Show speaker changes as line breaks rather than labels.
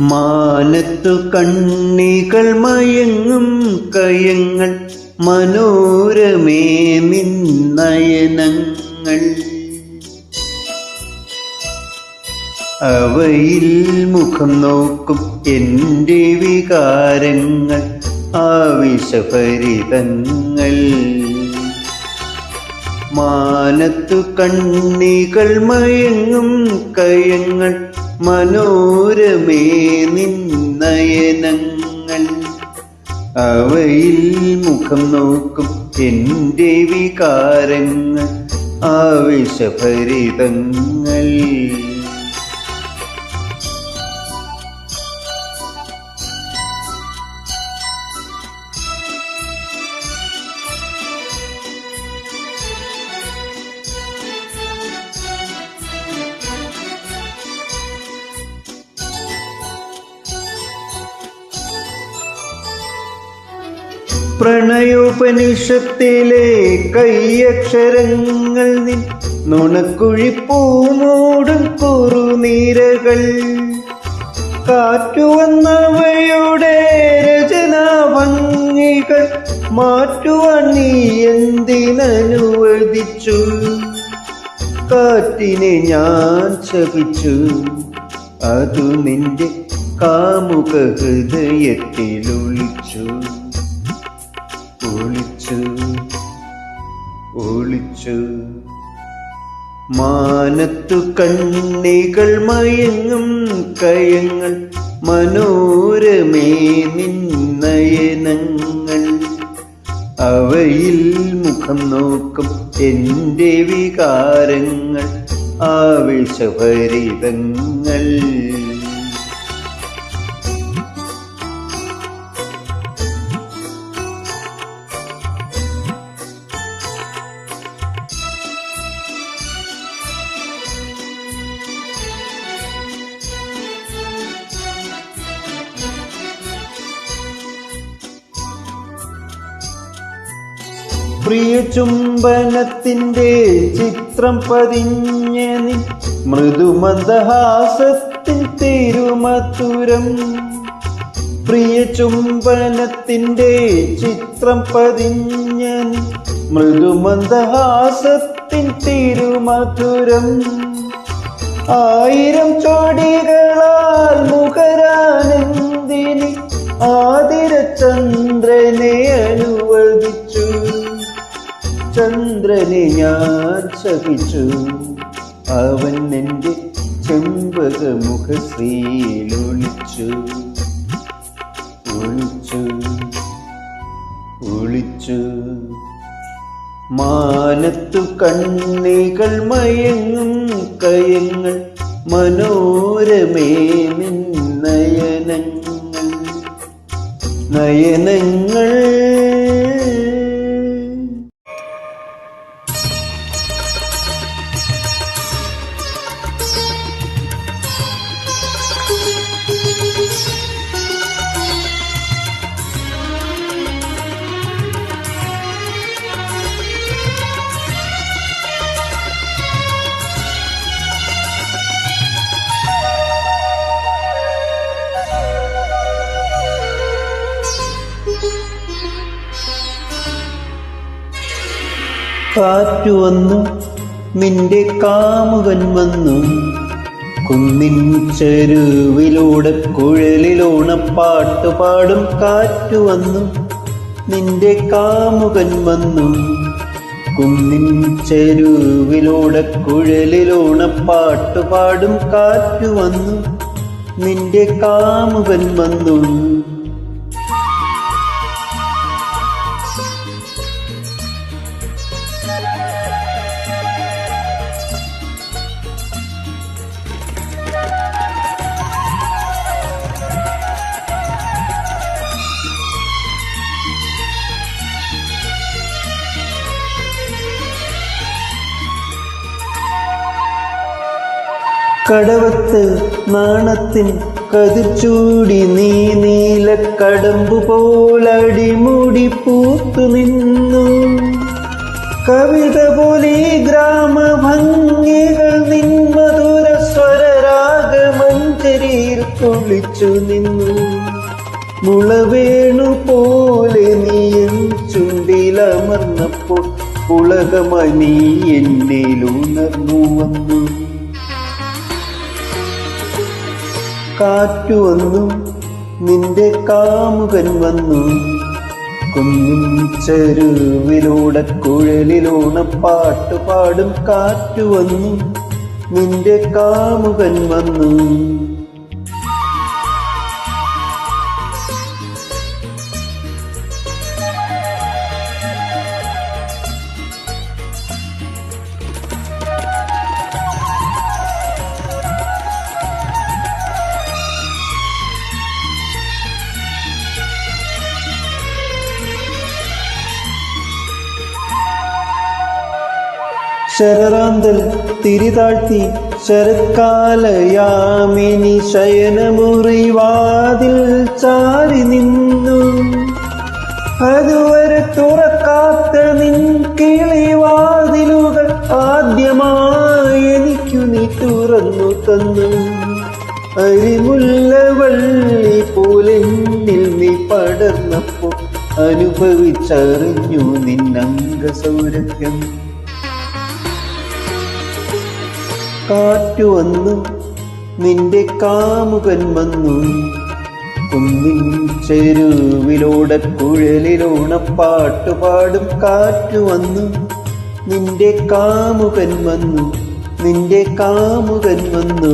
മാനത്തു കണ്ണികൾ മയങ്ങും കയങ്ങൾ മനോരമേ നിന്നയനങ്ങൾ അവയിൽ മുഖം നോക്കും എന്റെ വികാരങ്ങൾ ആവിഷഭരിതങ്ങൾ മാനത്തു കണ്ണികൾ മയങ്ങും കയങ്ങൾ മനോരമേ നിന്നയനങ്ങൾ അവയിൽ മുഖം നോക്കും എന്റെ വികാരങ്ങൾ ആവേശഭരിതങ്ങൾ. പ്രണയോപനിഷത്തിലെ കൈയക്ഷരങ്ങൾ നിൻ നുണക്കുഴിപ്പൂമൂടും കുറുനീരകൾ കാറ്റുവന്നവയുടെ രചനാ ഭംഗികൾ മാറ്റുവാൻ നീ എന്തിനനുവദിച്ചു? കാറ്റിനെ ഞാൻ ശപിച്ചു. അതു നിന്റെ കാമുക ഹൃദയത്തിൽ ഒളിച്ചു ഒളിച്ചു. മാനത്തു കണ്ണികൾ മയങ്ങും കയങ്ങൾ മനോരമേ നിന്നയനങ്ങൾ. അവയിൽ മുഖം നോക്കും എന്റെ വികാരങ്ങൾ ആവേശഭരിതങ്ങൾ പ്രിയ ചുംബനത്തിന്റെ ചിത്രം പതിഞ്ഞ നീ മൃദുമന്ദഹാസത്തിൻ തിരുമധുരം. പ്രിയ ചുംബനത്തിന്റെ ചിത്രം പതിഞ്ഞ നീ മൃദുമന്ദഹാസത്തിൻ തിരുമധുരം. ആയിരം ചോടികളാൽ മുഖരാനന്ദിനി ആതിരചന്ദ്രനെ അനുവദിച്ചു. ചന്ദ്രനെ ഞാൻ സഹിച്ചു. അവൻ എന്റെ ചെമ്പക മുഖശ്രീലൊളിച്ചു ഒളിച്ചു ഒളിച്ചു. മാനത്തു കണ്ണികൾ മയങ്ങും കയങ്ങൾ മനോരമേ നയനങ്ങൾ നയനങ്ങൾ കാറ്റു വന്നു നിന്റെ കാമുകൻ വന്നു. കുന്നിൻ ചെരുവിലൂടെ പാട്ടു പാടും കാറ്റു വന്നു നിന്റെ കാമുകൻ വന്നു. കുന്നിൻ ചെരുവിലൂടെ പാട്ടു പാടും കാറ്റു വന്നു നിന്റെ കാമുകൻ വന്നു. കടവത്ത് നാണത്തിൻ കതിർച്ചൂടി നീ നീല കടമ്പു പോലടിമുടി പൂത്തു നിന്നു. കവിത പോലെ ഗ്രാമഭംഗികൾ നിന്മധുര സ്വരരാഗമഞ്ചരിയിൽ സ്വരരാഗമഞ്ജരിയിൽ നിന്നു. മുളവേണു പോലെ നീ എൻ ചുണ്ടിലമർന്നപ്പോൾ ഉലകമായി നീ എന്നിലുണർന്നു വന്നു. കാറ്റു വന്നു നിന്റെ കാമുകൻ വന്നു. കുന്നിൻ ചെരുവിലൂടെ പാട്ടു പാടും കാറ്റു വന്നു നിന്റെ കാമുകൻ വന്നു. ശരറാന്തൽ തിരിതാഴ്ത്തി ശരത്കാലയാമിനി ശയനമുറിവാതിൽ ചാരി നിന്നു. അതുവരെ തുറക്കാത്ത നിൻ കിളിവാതിലുകൾ ആദ്യമായി എനിക്കു നീ തുറന്നു തന്നു. അരിമുല്ലവള്ളി പോലെന്നിൽ നീ പടർന്നപ്പോൾ അനുഭവിച്ചറിഞ്ഞു നിന്നംഗ സൗരഭ്യം കാറ്റു വന്നു നിന്റെ കാമുകൻ വന്നു. കുന്നിൻ ചെരുവിലൂടെ കുഴലിലൂണ പാട്ടുപാടും കാറ്റു വന്നു നിന്റെ കാമുകൻ വന്നു നിന്റെ കാമുകൻ വന്നു.